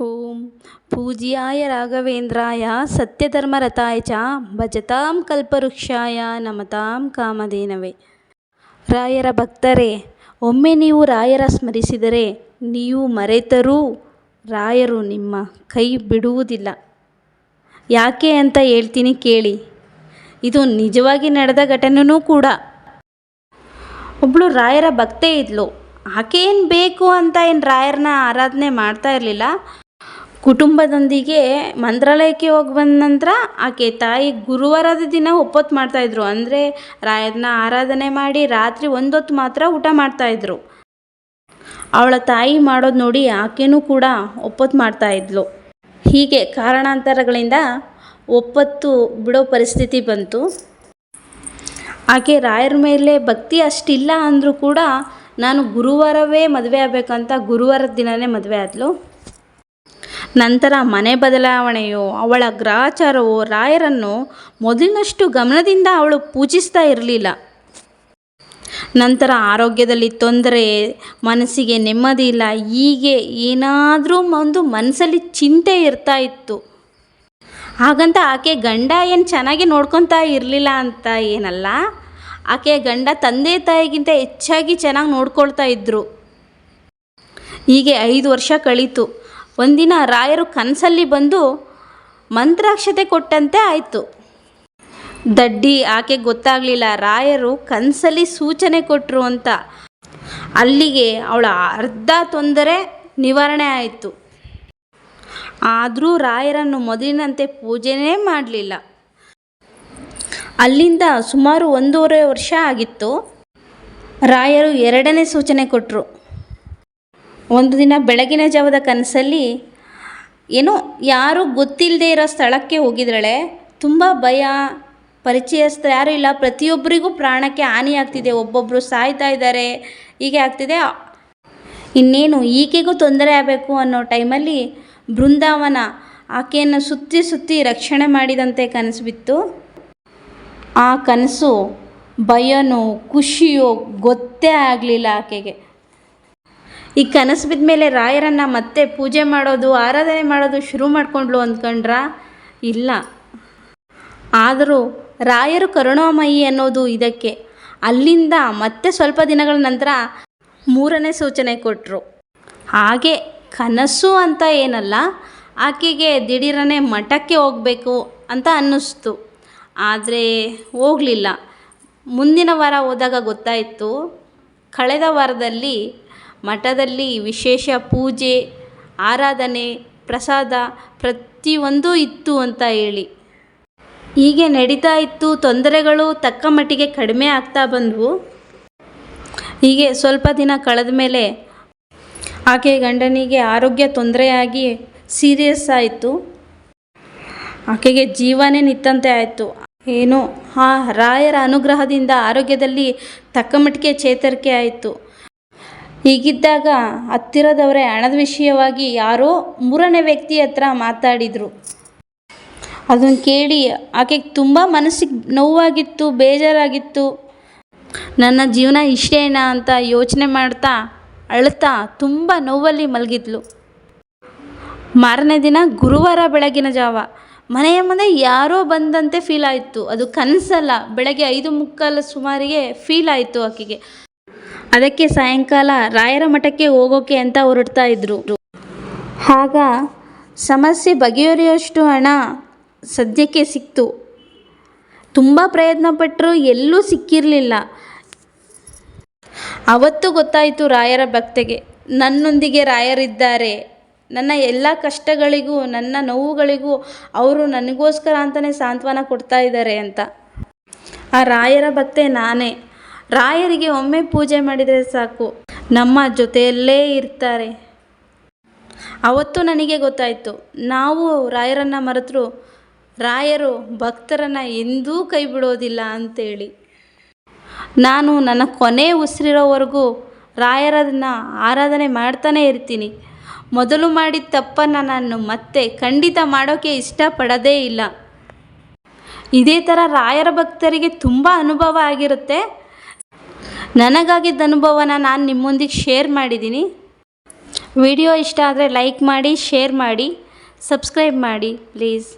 ಓಂ. ಪೂಜ್ಯಾಯ ರಾಘವೇಂದ್ರಾಯ ಸತ್ಯಧರ್ಮರತಾಯ ಚ, ಭಜತಾಂ ಕಲ್ಪವೃಕ್ಷಾಯ, ನಮತಾಂ ಕಾಮಧೇನವೇ. ರಾಯರ ಭಕ್ತರೇ, ಒಮ್ಮೆ ನೀವು ರಾಯರ ಸ್ಮರಿಸಿದರೆ ನೀವು ಮರೆತರೂ ರಾಯರು ನಿಮ್ಮ ಕೈ ಬಿಡುವುದಿಲ್ಲ. ಯಾಕೆ ಅಂತ ಹೇಳ್ತೀನಿ ಕೇಳಿ. ಇದು ನಿಜವಾಗಿ ನಡೆದ ಘಟನೆಯೂ ಕೂಡ. ಒಬ್ಬಳು ರಾಯರ ಭಕ್ತೆ ಇದ್ಲು. ಆಕೆ ಏನು ಬೇಕು ಅಂತ ಏನು ರಾಯರನ್ನ ಆರಾಧನೆ ಮಾಡ್ತಾ ಇರಲಿಲ್ಲ. ಕುಟುಂಬದೊಂದಿಗೆ ಮಂತ್ರಾಲಯಕ್ಕೆ ಹೋಗಿ ಬಂದ ನಂತರ ಆಕೆ ತಾಯಿ ಗುರುವಾರದ ದಿನ ಒಪ್ಪೊತ್ತು ಮಾಡ್ತಾಯಿದ್ರು ಅಂದರೆ ರಾಯರನ್ನ ಆರಾಧನೆ ಮಾಡಿ ರಾತ್ರಿ ಒಂದೊತ್ತು ಮಾತ್ರ ಊಟ ಮಾಡ್ತಾಯಿದ್ರು ಅವಳ ತಾಯಿ ಮಾಡೋದು ನೋಡಿ ಆಕೆನೂ ಕೂಡ ಒಪ್ಪತ್ತು ಮಾಡ್ತಾಯಿದ್ಲು ಹೀಗೆ ಕಾರಣಾಂತರಗಳಿಂದ ಒಪ್ಪತ್ತು ಬಿಡೋ ಪರಿಸ್ಥಿತಿ ಬಂತು. ಆಕೆ ರಾಯರ ಮೇಲೆ ಭಕ್ತಿ ಅಷ್ಟಿಲ್ಲ ಅಂದರೂ ಕೂಡ ನಾನು ಗುರುವಾರವೇ ಮದುವೆ ಆಗಬೇಕಂತ ಗುರುವಾರದ ದಿನವೇ ಮದುವೆ ಆದಳು ನಂತರ ಮನೆ ಬದಲಾವಣೆಯು ಅವಳ ಗ್ರಹಚಾರವು ರಾಯರನ್ನು ಮೊದಲಿನಷ್ಟು ಗಮನದಿಂದ ಅವಳು ಪೂಜಿಸ್ತಾ ಇರಲಿಲ್ಲ. ನಂತರ ಆರೋಗ್ಯದಲ್ಲಿ ತೊಂದರೆ, ಮನಸ್ಸಿಗೆ ನೆಮ್ಮದಿ ಇಲ್ಲ, ಹೀಗೆ ಏನಾದರೂ ಒಂದು ಮನಸ್ಸಲ್ಲಿ ಚಿಂತೆ ಇರ್ತಾ ಇತ್ತು. ಹಾಗಂತ ಆಕೆ ಗಂಡ ಏನು ಚೆನ್ನಾಗಿ ನೋಡ್ಕೊತಾ ಇರಲಿಲ್ಲ ಅಂತ ಏನಲ್ಲ, ಆಕೆ ಗಂಡ ತಂದೆ ತಾಯಿಗಿಂತ ಹೆಚ್ಚಾಗಿ ಚೆನ್ನಾಗಿ ನೋಡ್ಕೊಳ್ತಾ ಇದ್ದರು ಹೀಗೆ ಐದು ವರ್ಷ ಕಳೀತು. ಒಂದಿನ ರಾಯರು ಕನಸಲ್ಲಿ ಬಂದು ಮಂತ್ರಾಕ್ಷತೆ ಕೊಟ್ಟಂತೆ ಆಯಿತು. ದಡ್ಡಿ ಆಕೆ ಗೊತ್ತಾಗಲಿಲ್ಲ, ರಾಯರು ಕನಸಲ್ಲಿ ಸೂಚನೆ ಕೊಟ್ಟರು ಅಂತ. ಅಲ್ಲಿಗೆ ಅವಳ ಅರ್ಧ ತೊಂದರೆ ನಿವಾರಣೆ ಆಯಿತು. ಆದರೂ ರಾಯರನ್ನು ಮೊದಲಿನಂತೆ ಪೂಜೆನೇ ಮಾಡಲಿಲ್ಲ. ಅಲ್ಲಿಂದ ಸುಮಾರು ಒಂದೂವರೆ ವರ್ಷ ಆಗಿತ್ತು. ರಾಯರು ಎರಡನೇ ಸೂಚನೆ ಕೊಟ್ಟರು ಒಂದು ದಿನ ಬೆಳಗಿನ ಜಾವದ ಕನಸಲ್ಲಿ ಏನೋ ಯಾರೂ ಗೊತ್ತಿಲ್ಲದೆ ಇರೋ ಸ್ಥಳಕ್ಕೆ ಹೋಗಿದ್ರಳೆ. ತುಂಬ ಭಯ ಪರಿಚಯಸ್ಥರು ಯಾರೂ ಇಲ್ಲ. ಪ್ರತಿಯೊಬ್ಬರಿಗೂ ಪ್ರಾಣಕ್ಕೆ ಹಾನಿಯಾಗ್ತಿದೆ ಒಬ್ಬೊಬ್ಬರು ಸಾಯ್ತಾ ಇದ್ದಾರೆ. ಹೀಗೆ ಆಗ್ತಿದೆ. ಇನ್ನೇನು ಈಕೆಗೂ ತೊಂದರೆ ಆಗಬೇಕು ಅನ್ನೋ ಟೈಮಲ್ಲಿ ಬೃಂದಾವನ ಆಕೆಯನ್ನು ಸುತ್ತಿ ಸುತ್ತಿ ರಕ್ಷಣೆ ಮಾಡಿದಂತೆ ಕನಸು ಬಿತ್ತು ಆ ಕನಸು ಭಯನೋ, ಖುಷಿಯೋ ಗೊತ್ತೇ ಆಗಲಿಲ್ಲ ಆಕೆಗೆ. ಈ ಕನಸು ಬಿದ್ದ ಮೇಲೆ ರಾಯರನ್ನು ಮತ್ತೆ ಪೂಜೆ ಮಾಡೋದು, ಆರಾಧನೆ ಮಾಡೋದು ಶುರು ಮಾಡಿಕೊಂಡ್ಳು ಅಂದ್ಕೊಂಡ್ರ? ಇಲ್ಲ. ಆದರೂ ರಾಯರು ಕರುಣಾಮಯಿ ಅನ್ನೋದು ಇದಕ್ಕೆ. ಅಲ್ಲಿಂದ ಮತ್ತೆ ಸ್ವಲ್ಪ ದಿನಗಳ ನಂತರ ಮೂರನೇ ಸೂಚನೆ ಕೊಟ್ಟರು ಹಾಗೆ ಕನಸು ಅಂತ ಏನಲ್ಲ, ಆಕೆಗೆ ದಿಢೀರನೆ ಮಠಕ್ಕೆ ಹೋಗಬೇಕು ಅಂತ ಅನ್ನಿಸ್ತು. ಆದರೆ ಹೋಗಲಿಲ್ಲ. ಮುಂದಿನ ವಾರ ಹೋದಾಗ ಗೊತ್ತಾಯಿತು. ಕಳೆದ ವಾರದಲ್ಲಿ ಮಠದಲ್ಲಿ ವಿಶೇಷ ಪೂಜೆ, ಆರಾಧನೆ, ಪ್ರಸಾದ ಪ್ರತಿಯೊಂದೂ ಇತ್ತು ಅಂತ ಹೇಳಿ. ಹೀಗೆ ನಡೀತಾ ಇತ್ತು. ತೊಂದರೆಗಳು ತಕ್ಕ ಮಟ್ಟಿಗೆ ಕಡಿಮೆ ಆಗ್ತಾ ಬಂದವು. ಹೀಗೆ ಸ್ವಲ್ಪ ದಿನ ಕಳೆದ ಮೇಲೆ ಆಕೆ ಗಂಡನಿಗೆ ಆರೋಗ್ಯ ತೊಂದರೆಯಾಗಿ ಸೀರಿಯಸ್ ಆಯಿತು. ಆಕೆಗೆ ಜೀವನೇ ನಿತ್ತಂತೆ ಆಯಿತು. ಏನು? ಆ ರಾಯರ ಅನುಗ್ರಹದಿಂದ ಆರೋಗ್ಯದಲ್ಲಿ ತಕ್ಕ ಮಟ್ಟಿಗೆ ಚೇತರಿಕೆ ಆಯಿತು. ಹೀಗಿದ್ದಾಗ ಹತ್ತಿರದವರೇ ಹಣದ ವಿಷಯವಾಗಿ ಯಾರೋ ಮೂರನೇ ವ್ಯಕ್ತಿ ಹತ್ರ ಮಾತಾಡಿದರು. ಅದನ್ನು ಕೇಳಿ ಆಕೆಗೆ ತುಂಬ ಮನಸ್ಸಿಗೆ ನೋವಾಗಿತ್ತು, ಬೇಜಾರಾಗಿತ್ತು. ನನ್ನ ಜೀವನ ಇಷ್ಟೇನಾ ಅಂತ ಯೋಚನೆ ಮಾಡ್ತಾ ಅಳ್ತಾ ತುಂಬ ನೋವಲ್ಲಿ ಮಲಗಿದ್ಲು. ಮಾರನೇ ದಿನ ಗುರುವಾರ ಬೆಳಗಿನ ಜಾವ ಮನೆಯ ಮುಂದೆ ಯಾರೋ ಬಂದಂತೆ ಫೀಲ್ ಆಯಿತು. ಅದು ಕನಸಲ್ಲ, ಬೆಳಗ್ಗೆ ಐದು ಮುಕ್ಕಾಲು ಸುಮಾರಿಗೆ ಫೀಲ್ ಆಯಿತು ಆಕೆಗೆ. ಅದಕ್ಕೆ ಸಾಯಂಕಾಲ ರಾಯರ ಮಠಕ್ಕೆ ಹೋಗೋಕೆ ಅಂತ ಹೊರಡ್ತಾ ಇದ್ರು. ಆಗ ಸಮಸ್ಯೆ ಬಗೆಹರಿಯೋಷ್ಟು ಹಣ ಸದ್ಯಕ್ಕೆ ಸಿಕ್ತು. ತುಂಬ ಪ್ರಯತ್ನ ಪಟ್ಟರು ಎಲ್ಲೂ ಸಿಕ್ಕಿರಲಿಲ್ಲ. ಅವತ್ತು ಗೊತ್ತಾಯಿತು ರಾಯರ ಭಕ್ತೆಗೆ, ನನ್ನೊಂದಿಗೆ ರಾಯರಿದ್ದಾರೆ. ನನ್ನ ಎಲ್ಲ ಕಷ್ಟಗಳಿಗೂ, ನನ್ನ ನೋವುಗಳಿಗೂ ಅವರು ನನಗೋಸ್ಕರ ಅಂತಲೇ ಸಾಂತ್ವನ ಕೊಡ್ತಾ ಇದ್ದಾರೆ ಅಂತ. ಆ ರಾಯರ ಭಕ್ತೆ ನಾನೇ. ರಾಯರಿಗೆ ಒಮ್ಮೆ ಪೂಜೆ ಮಾಡಿದರೆ ಸಾಕು. ನಮ್ಮ ಜೊತೆಯಲ್ಲೇ ಇರ್ತಾರೆ. ಅವತ್ತು ನನಗೆ ಗೊತ್ತಾಯಿತು. ನಾವು ರಾಯರನ್ನು ಮರೆತರು ರಾಯರು ಭಕ್ತರನ್ನು ಎಂದೂ ಕೈ ಬಿಡೋದಿಲ್ಲ ಅಂತೇಳಿ. ನಾನು ನನ್ನ ಕೊನೆ ಉಸಿರಿರೋವರೆಗೂ ರಾಯರನ್ನು ಆರಾಧನೆ ಮಾಡ್ತಾನೇ ಇರ್ತೀನಿ. ಮೊದಲು ಮಾಡಿದ ತಪ್ಪನ್ನು ನಾನು ಮತ್ತೆ ಖಂಡಿತ ಮಾಡೋಕ್ಕೆ ಇಷ್ಟಪಡೋದೇ ಇಲ್ಲ. ಇದೇ ಥರ ರಾಯರ ಭಕ್ತರಿಗೆ ತುಂಬ ಅನುಭವ ಆಗಿರುತ್ತೆ. ನನಗಾಗಿದ್ದ ಅನುಭವನ ನಾನು ನಿಮ್ಮೊಂದಿಗೆ ಶೇರ್ ಮಾಡಿದ್ದೀನಿ ವಿಡಿಯೋ ಇಷ್ಟ ಆದರೆ ಲೈಕ್ ಮಾಡಿ ಶೇರ್ ಮಾಡಿ ಸಬ್ಸ್ಕ್ರೈಬ್ ಮಾಡಿ ಪ್ಲೀಸ್